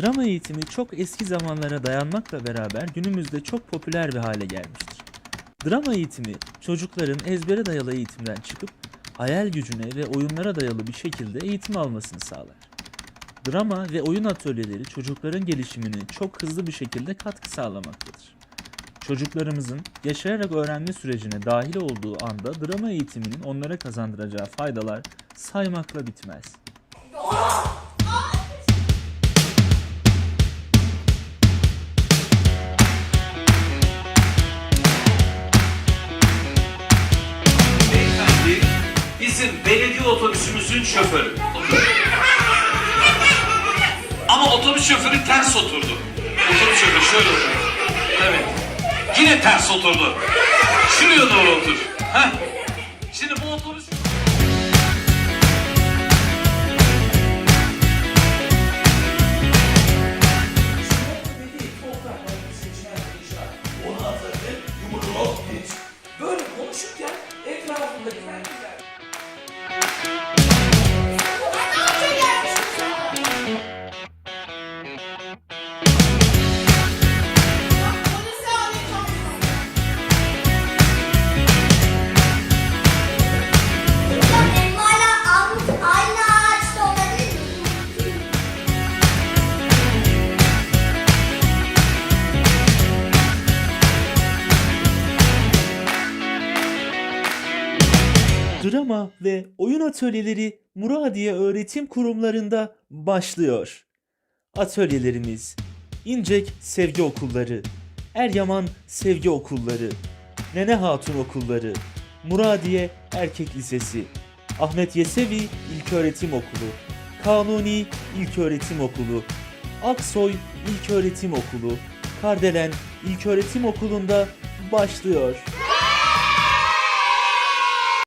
Drama eğitimi çok eski zamanlara dayanmakla beraber günümüzde çok popüler bir hale gelmiştir. Drama eğitimi çocukların ezbere dayalı eğitimden çıkıp hayal gücüne ve oyunlara dayalı bir şekilde eğitim almasını sağlar. Drama ve oyun atölyeleri çocukların gelişimine çok hızlı bir şekilde katkı sağlamaktadır. Çocuklarımızın yaşayarak öğrenme sürecine dahil olduğu anda drama eğitiminin onlara kazandıracağı faydalar saymakla bitmez. Bizim belediye otobüsümüzün şoförü. Ama otobüs şoförü ters oturdu. Otobüs şoförü şöyle oturdu. Evet. Yine ters oturdu. Şuraya doğru otur. Heh. Şimdi bu otobüs... Böyle konuşurken etrafındakiler Elmayla Drama ve oyun atölyeleri Muradiye Öğretim Kurumlarında başlıyor. Atölyelerimiz İncek Sevgi Okulları, Eryaman Sevgi Okulları, Nene Hatun Okulları, Muradiye Erkek Lisesi, Ahmet Yesevi İlköğretim Okulu, Kanuni İlköğretim Okulu, Aksoy İlköğretim Okulu, Kardelen İlköğretim Okulu'nda başlıyor.